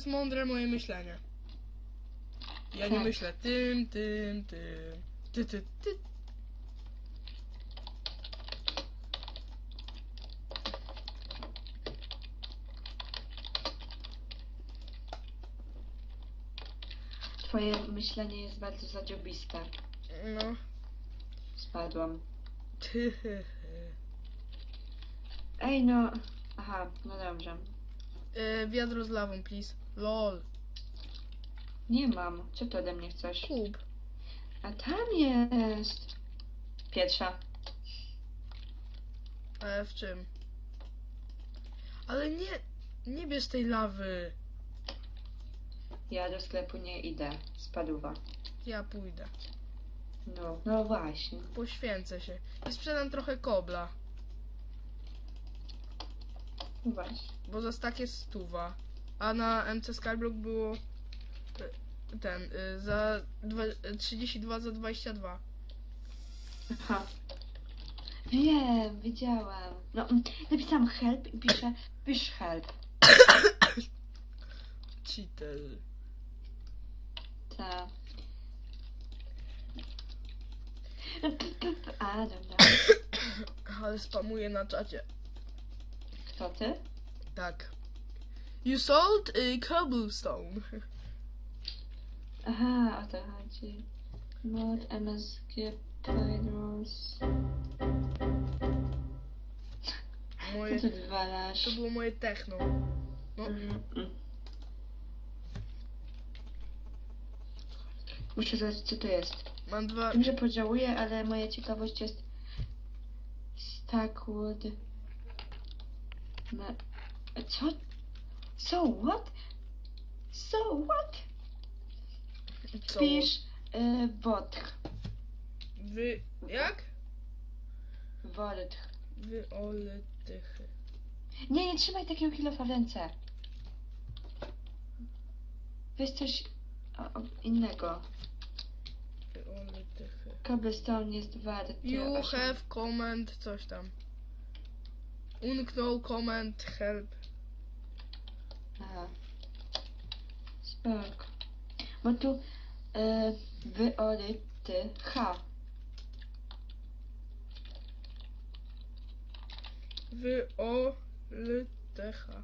jest, mądre moje myślenie. Ja nie Tak. myślę tym, tym, tym, ty, ty, ty. Twoje myślenie jest bardzo zadziobiste. No, Spadłam. ty. Ej, no. Aha, no dobrze. E, wiadro z lawą, please. Lol. Nie mam. Co ty ode mnie chcesz? Kup. A tam jest. Pierwsza. E, w czym? Ale nie, nie bierz tej lawy. Ja do sklepu nie idę. Spadła. Ja pójdę. No, no właśnie. Poświęcę się. I sprzedam trochę kobla. No właśnie. Bo za stak jest stuwa. A na MC Skyblock było e, ten, y, za dwa, e, 32 za 22. Aha. Wiem, widziałam. No, mm, napisałam help i piszę pisz help. Cheater. Ta. No, p- p- p- A, dobra. Ale spamuję na czacie. Kto ty? Tak. You sold a cobblestone. Aha, o to chodzi. Mod MSG Players. Moje, Co ty wywalasz? to było moje techno. No, Mm, mm. Muszę zobaczyć, co to jest. mam dwa. Wiem, że pożałuję, ale moja ciekawość jest Stackwood. Ma... Co? So what? So what? Co? Pisz y, Wodch. Wy. Jak? Wodch. Wy ole tychy. Nie, nie trzymaj takiego kilofa w ręce. Weź coś o, o, innego. Wy ole tychy. Cobblestone jest warty. You osiem. have comment coś tam. Unknął comment help. Aha. Spoko. Bo tu y, wyoryty H. Wy ole tycha.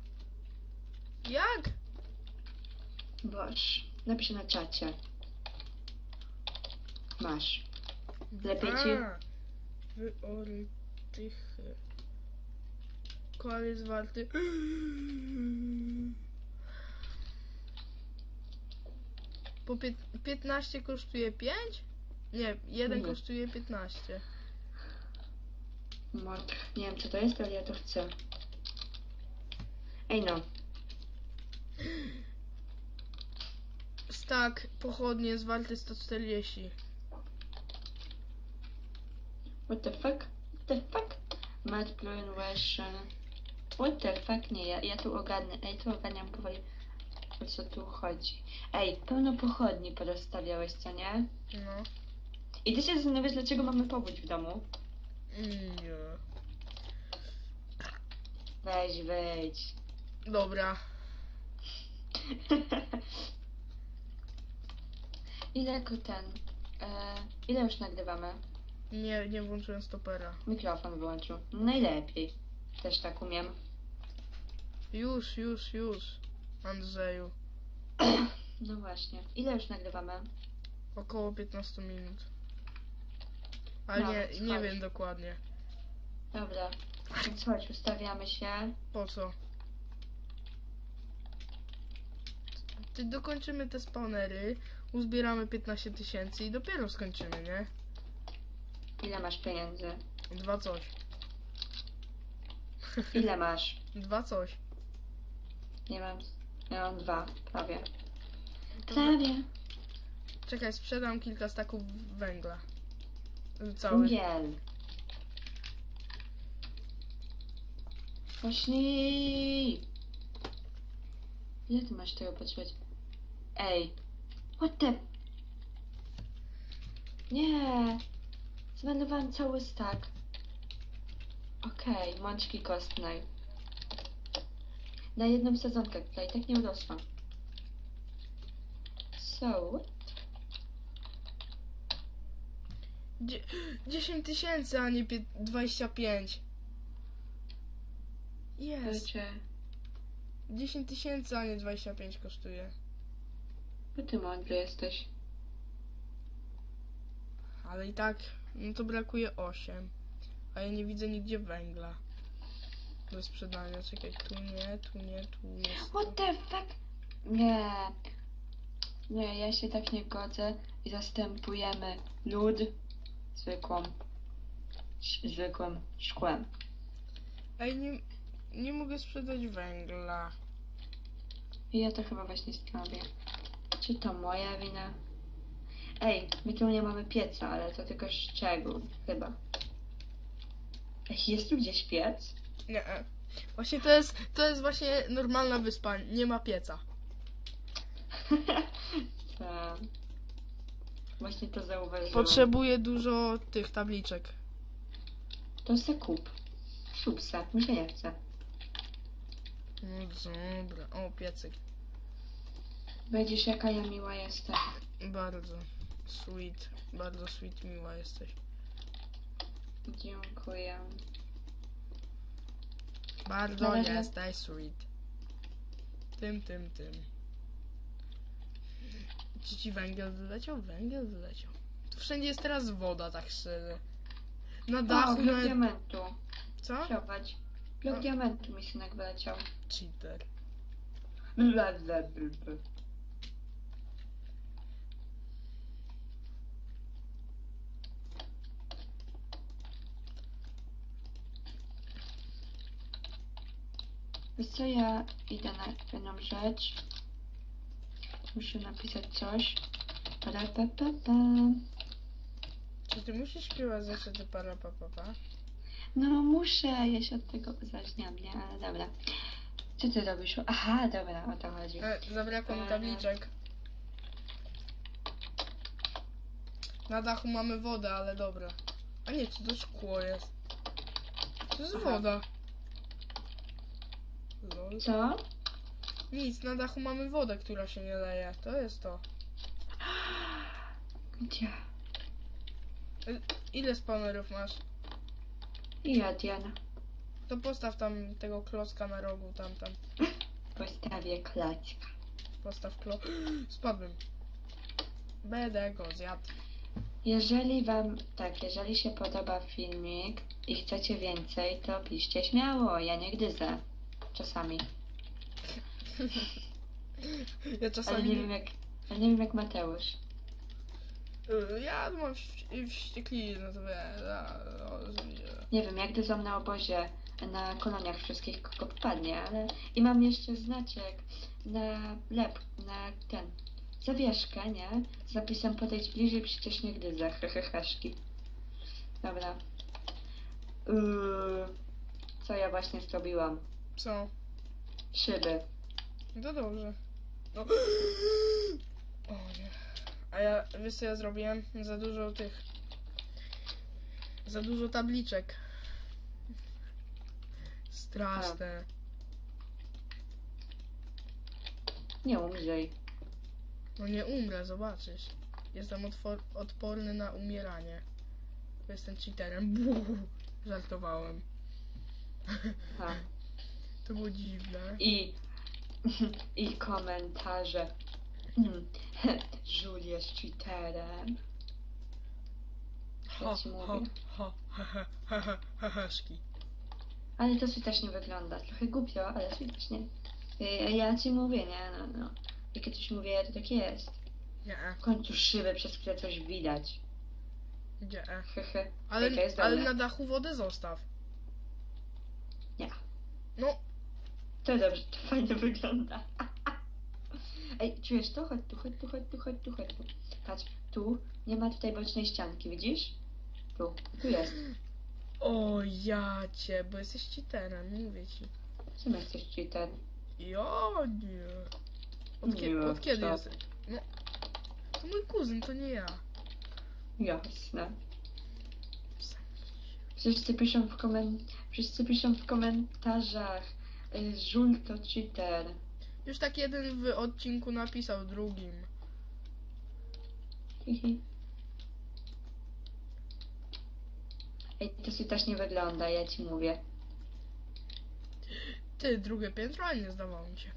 Jak? Boż. Napiszę na czacie. Masz. Lepiej ci? A, Wy ole tychy. Kol jest warty. Po pięt- 15 kosztuje 5? Nie, jeden Nie. kosztuje 15. Mod. Nie wiem co to jest, ale ja to chcę. Ej no. Stak pochodnie jest warty 140. What the fuck? What the fuck? Mad Blue Russian. What the fuck? Nie, ja, ja tu ogarnę. Ej, tu ogarniam powoli. O co tu chodzi? Ej, pełno pochodni porozstawiałeś, co nie? No. I ty się zastanawiasz, dlaczego mamy powódź w domu? Nie. Weź, wejdź. Dobra. ile jako ten? E, ile już nagrywamy? Nie, nie włączyłem stopera. Mikrofon wyłączył. Najlepiej. Też tak umiem. Już, już, już. Andrzeju. No właśnie. Ile już nagrywamy? Około 15 minut. Ale No, nie, nie chodź. wiem dokładnie. Dobra. Więc chodź, ustawiamy się. Po co? Ty dokończymy te spawnery, uzbieramy 15 tysięcy i dopiero skończymy, nie? Ile masz pieniędzy? Dwa coś. Ile masz? Dwa coś. Nie mam. Ja mam dwa, prawie. Prawie. Czekaj, sprzedam kilka staków węgla. Cały. Węgiel. Pośnij. Ile ty masz tego potrzebować? Ej! What the... Nie! Zmarnowałam cały stack. Okej, mączki kostnej. Na jedną sezonkę tutaj, tak nie urosłam. So, Dzie- 10 tysięcy, a nie pie- 25. Jest. kurczę, 10 tysięcy, a nie 25 kosztuje. bo ty mądry jesteś. Ale i tak, no to brakuje 8. A ja nie widzę nigdzie węgla. Do sprzedania. Czekaj, tu nie, tu nie, tu jest. What the fuck? Nie. Nie, ja się tak nie godzę i zastępujemy lód zwykłą, zwykłym szkłem. Ej, nie, nie mogę sprzedać węgla. I ja to chyba właśnie sprawię. Czy to moja wina? Ej, my tu nie mamy pieca, ale to tylko szczegół, chyba. Ej, jest tu gdzieś piec? Nie. Właśnie to jest, to jest właśnie normalna wyspa. Nie ma pieca. Tak. Właśnie to zauważyłam. Potrzebuję dużo tych tabliczek. To se kup. Kup se, mi się nie chce. No dobra. O, piecyk. Będziesz jaka ja miła jestem. Bardzo sweet. Bardzo sweet, miła jesteś. Dziękuję. Bardzo razie- jesteś sweet. Tym, tym, tym. Czy ci węgiel wyleciał? Węgiel wyleciał. Tu wszędzie jest teraz woda, tak szczerze. Na O, dachu blok na... diamentu. Co? Zobacz. Blok No. diamentu mi synek wyleciał. Cheater. Bla, bla, bla, bla. Wiesz co, ja idę na jedną rzecz. Muszę napisać coś. Para, pa, pa, pa. Czy ty musisz śpiewać zawsze ty para pa, pa, pa? No muszę, ja się od tego uzależniam, nie? Ale dobra. Co ty robisz? Aha, dobra, o to chodzi. E, zabrakło mi Eee. tabliczek. Na dachu mamy wodę, ale dobra. A nie, czy to szkło jest? To jest Aha. woda. Lol. Co? Nic, na dachu mamy wodę, która się nie leje. To jest to. Gdzie? Ile spawnerów masz? I ja, Diana. To postaw tam tego klocka na rogu, tam, tam. Postawię klocka. Postaw klo... Spadłem. Będę go zjadł. Jeżeli wam, tak, jeżeli się podoba filmik i chcecie więcej, to piszcie śmiało, ja nie gryzę. Czasami. Ja Ale czasami... nie wiem jak, ale nie wiem jak Mateusz. Y, Ja mam wści- wścieklizny, to wiesz. a, o, że- Nie wiem, jak gryzą na obozie, na koloniach wszystkich kogo wpadnie, ale... I mam jeszcze znaczek na lep, na ten, zawieszkę, nie? Z napisem podejdź bliżej, przecież nie gryzę, heheheszki. Dobra. Yy, co ja właśnie zrobiłam? Co? Szyby. No to dobrze. No. O nie. A ja, wiesz co ja zrobiłem? Za dużo tych... Za dużo tabliczek. Straszne. Nie umrzej. No nie umrę, zobaczysz. Jestem odporny na umieranie. Jestem cheaterem. Buh. Żartowałem. Ha. To było dziwne. I, I komentarze. Żul jest cheaterem. Ci mówię. haszki. Ale to skutecznie wygląda. Trochę głupio, ale skutecznie. Ja, ja ci mówię, nie? No, no. Jak ja coś mówię, to tak jest. Nie, W końcu szyby, przez które coś widać. nie. Hehe. Ale, Jaka jest ale dobra. na dachu wodę zostaw. Nie. No, To dobrze, to fajnie wygląda. Ej, czujesz to? Chodź tu, chodź tu, chodź tu, chodź tu, chodź tu. Patrz, tu nie ma tutaj bocznej ścianki, widzisz? Tu, tu jest. o ja cię, bo jesteś cheaterem, mówię ci. Co my chcesz cheater? Ja nie. Od, kie- Nie, od kiedy co jest? No, to mój kuzyn, to nie ja. Jasne. Wszyscy piszą w koment... Wszyscy piszą w komentarzach. Żul to cheater. Już tak jeden w odcinku napisał drugim. Hihi. Ej, to się też nie wygląda, ja ci mówię. Ty, drugie piętro, a nie zdawało mi się.